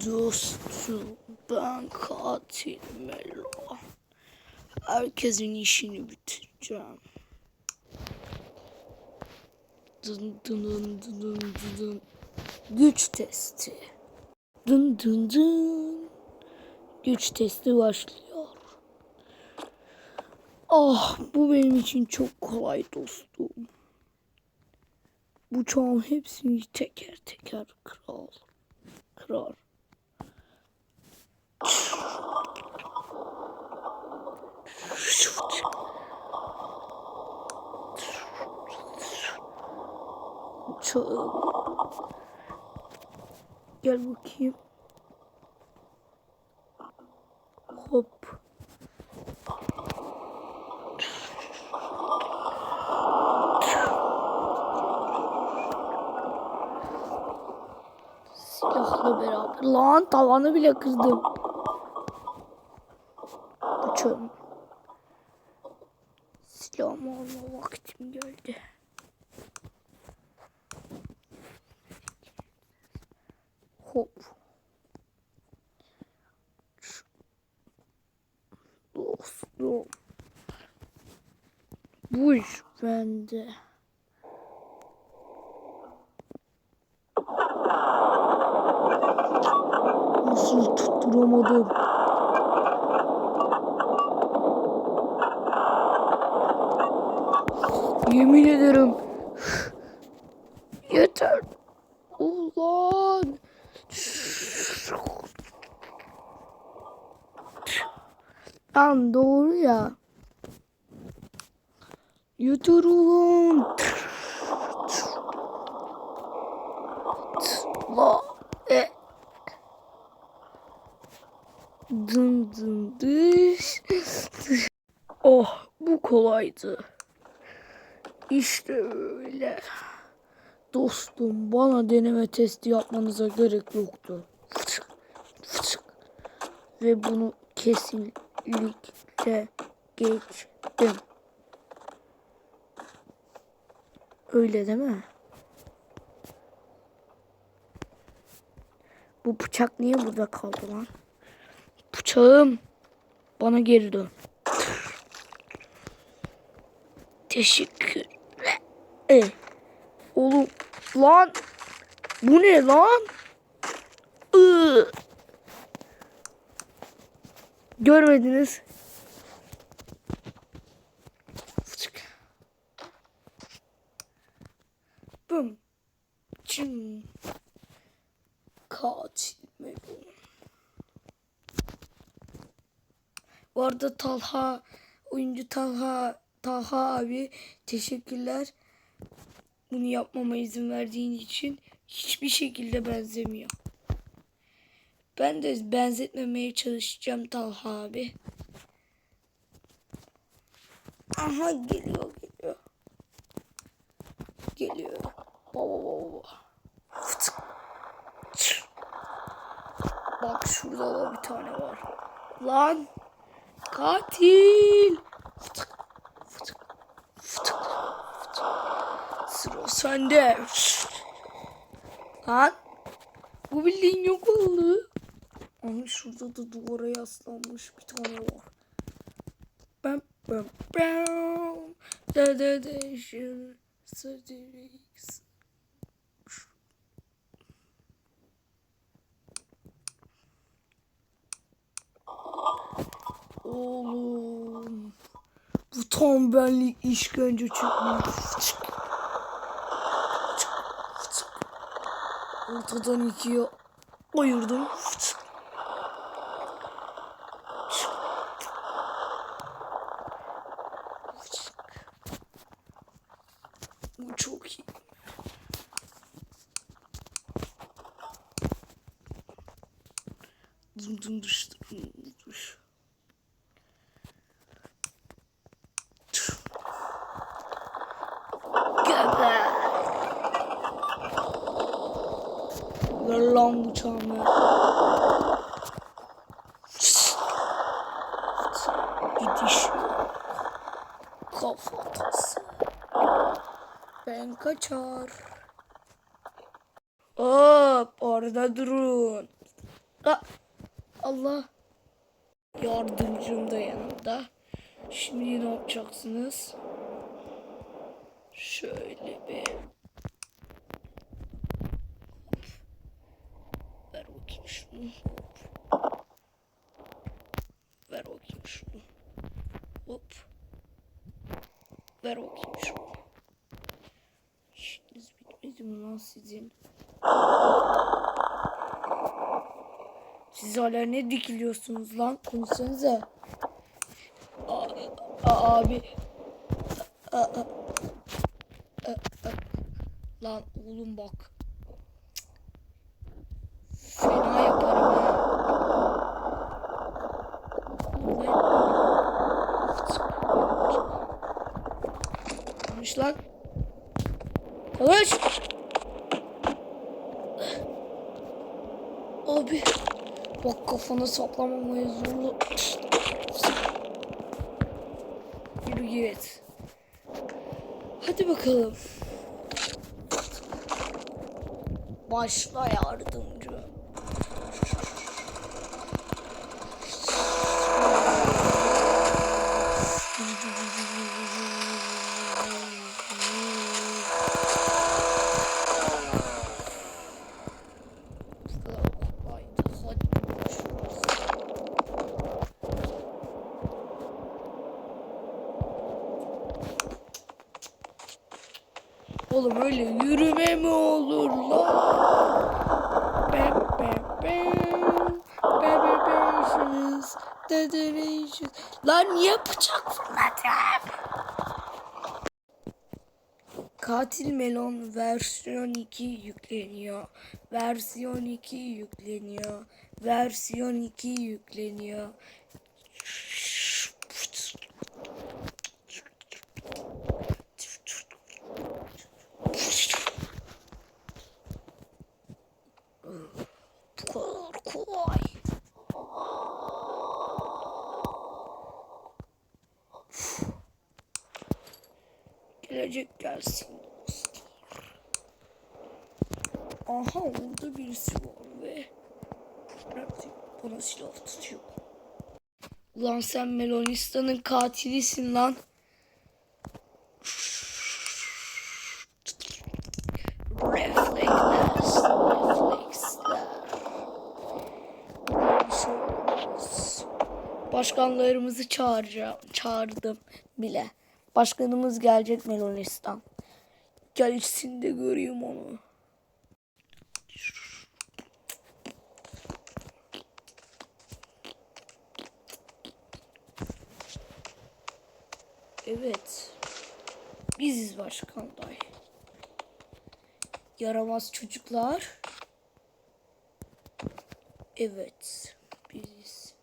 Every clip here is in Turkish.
Dostum ben katil Melo. Herkesin işini bitireceğim. Dın dın dın dın dın dın. Güç testi. Dın dın dın. Güç testi başlıyor. Ah bu benim için çok kolay dostum. Bu çağın hepsini teker teker kral. Kral. Çağım. Gel bakayım. Hop. Silahla beraber. Lan tavanı bile kırdım. Uçuyorum. Silahımı alma vaktim geldi. Hop. Dostum. Bu iş bende. Nasıl tutturamadım? Yemin ederim. Yeter. Ulan. Lan doğru ya. Yeter ulan. La. E. Dın dın dış. Oh bu kolaydı. İşte öyle. Dostum bana deneme testi yapmanıza gerek yoktu. Fıçık, fıçık. Ve bunu kesinlikle geçtim. Öyle değil mi? Bu bıçak niye burada kaldı lan? Bıçağım. Bana geri dön. Teşekkür. E. Oğlum lan. Bu ne lan? Iı. Görmediniz. Bum. Mi bu? Bu arada Talha, oyuncu Talha, Talha abi teşekkürler. Bunu yapmama izin verdiğin için hiçbir şekilde benzemiyor. Ben de benzetmemeye çalışacağım Talha abi. Aha geliyor geliyor. Geliyor. Baba baba baba. Bak şurada da bir tane var. Lan. Katil. Fıtık. Fıtık. Fıtık. Sıra sende. Lan. Bu bildiğin yok oldu. Ama şurada da duvara yaslanmış bir tane var. Bam bam bam. Da da da şu. Oğlum. Bu tam benlik işkence çıkmış. Fıçık. Fıçık. Fıçık. Ortadan ikiye ayırdım. Fıçık. Fıçık. Bu çok iyi. Dım dım dış dım dış. Geber. Lan bıçağımı. Gidiş. Kafatası. Ben kaçar. Hop orada durun. Aa, Allah. Yardımcım da yanımda. Şimdi ne yapacaksınız? Şöyle bir. Ver bakayım şunu. Ver bakayım şunu. Hop. Ver bakayım şunu. İşiniz bitmedi mi lan sizin? Siz hala ne dikiliyorsunuz lan? Konuşsanıza. Abi. Aa, aa. Aa, aa. Lan oğlum bak. Konuş lan. Konuş. Abi. Bak kafana saplamamaya zorlu. Yürü git. Hadi bakalım. Başla yardımcı. Haydi hadi görüşürüz. Oğlum öyle yürüme mi olur lan? Lan niye bıçak fırlatıyorum? Katil Melon versiyon 2 yükleniyor. Versiyon 2 yükleniyor. Versiyon 2 yükleniyor. Bu kadar kolay. Gelecek gelsin. Aha orada birisi var ve nerede? Bana silah tutuyor. Ulan sen Melonistan'ın katilisin lan. Başkanlarımızı çağıracağım, çağırdım bile. Başkanımız gelecek Melonistan. Gelsin de göreyim onu. Evet. Biziz başkanday. Yaramaz çocuklar. Evet. Biziz.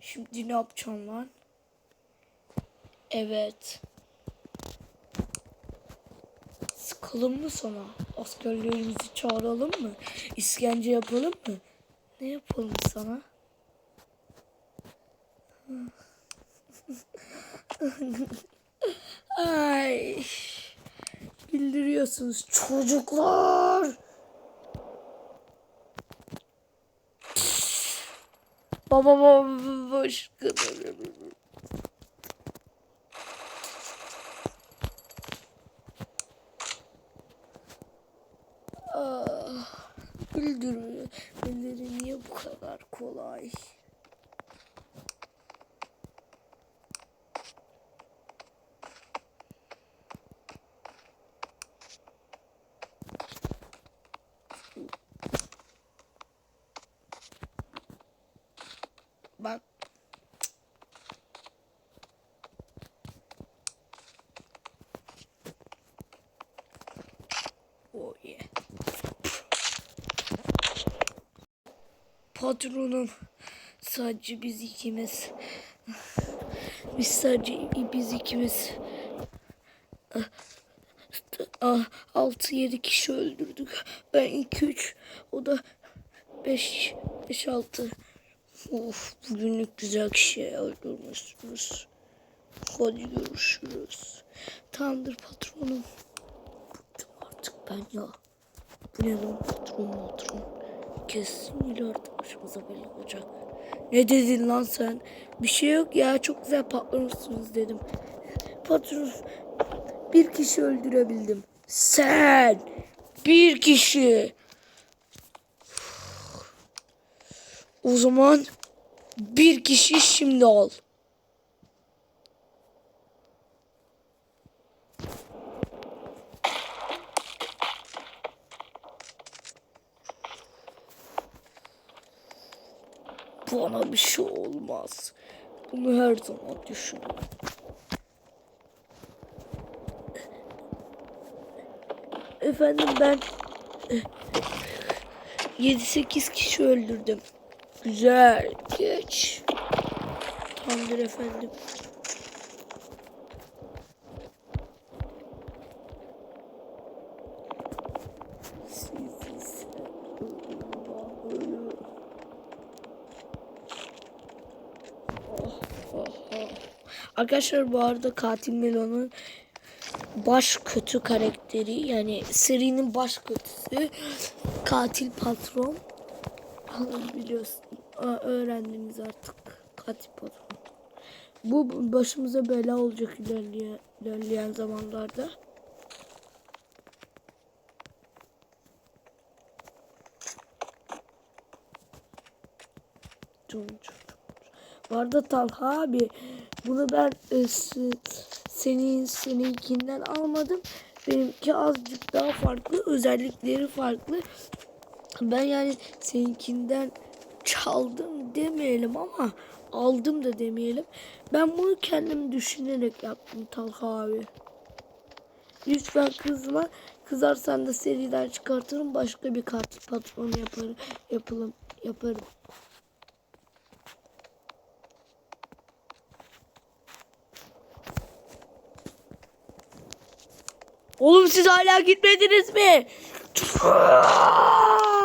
Şimdi ne yapacağım lan? Evet. Sıkalım mı sana? Askerlerimizi çağıralım mı? İskence yapalım mı? Ne yapalım sana? Ay. Bildiriyorsunuz çocuklar. Baba baba başkanım. Güldürme. Bildiri niye bu kadar kolay? Bak. Oh yeah. Patronum. Sadece biz ikimiz. Biz sadece biz ikimiz. Ah, 6-7 kişi öldürdük. Ben 2-3. O da 5 5-6. Of bugünlük güzel kişi öldürmüşsünüz. Hadi görüşürüz. Tamamdır patronum. Artık ben ya. Bu ne lan patron patron. Kesin ileride başımıza bela olacak. Ne dedin lan sen? Bir şey yok ya çok güzel patlamışsınız dedim. Patron bir kişi öldürebildim. Sen bir kişi. O zaman bir kişi şimdi al. Bana bir şey olmaz. Bunu her zaman düşünürüm. Efendim ben 7-8 kişi öldürdüm. Güzel. Geç. Tamamdır efendim. Sizi seviyorum Allah'ım. Oh, oh, oh. Arkadaşlar bu arada Katil Melon'un baş kötü karakteri yani serinin baş kötüsü katil patron. Biliyorsun öğrendiniz artık katil patron. Bu başımıza bela olacak ilerleyen, ilerleyen zamanlarda. Cun. Bu arada Talha abi bunu ben e, senin seninkinden almadım. Benimki azıcık daha farklı. Özellikleri farklı. Ben yani seninkinden çaldım demeyelim ama aldım da demeyelim. Ben bunu kendim düşünerek yaptım Talha abi. Lütfen kızma. Kızarsan da seriden çıkartırım. Başka bir katil patronu yaparım. Yapalım, yaparım. Oğlum siz hala gitmediniz mi?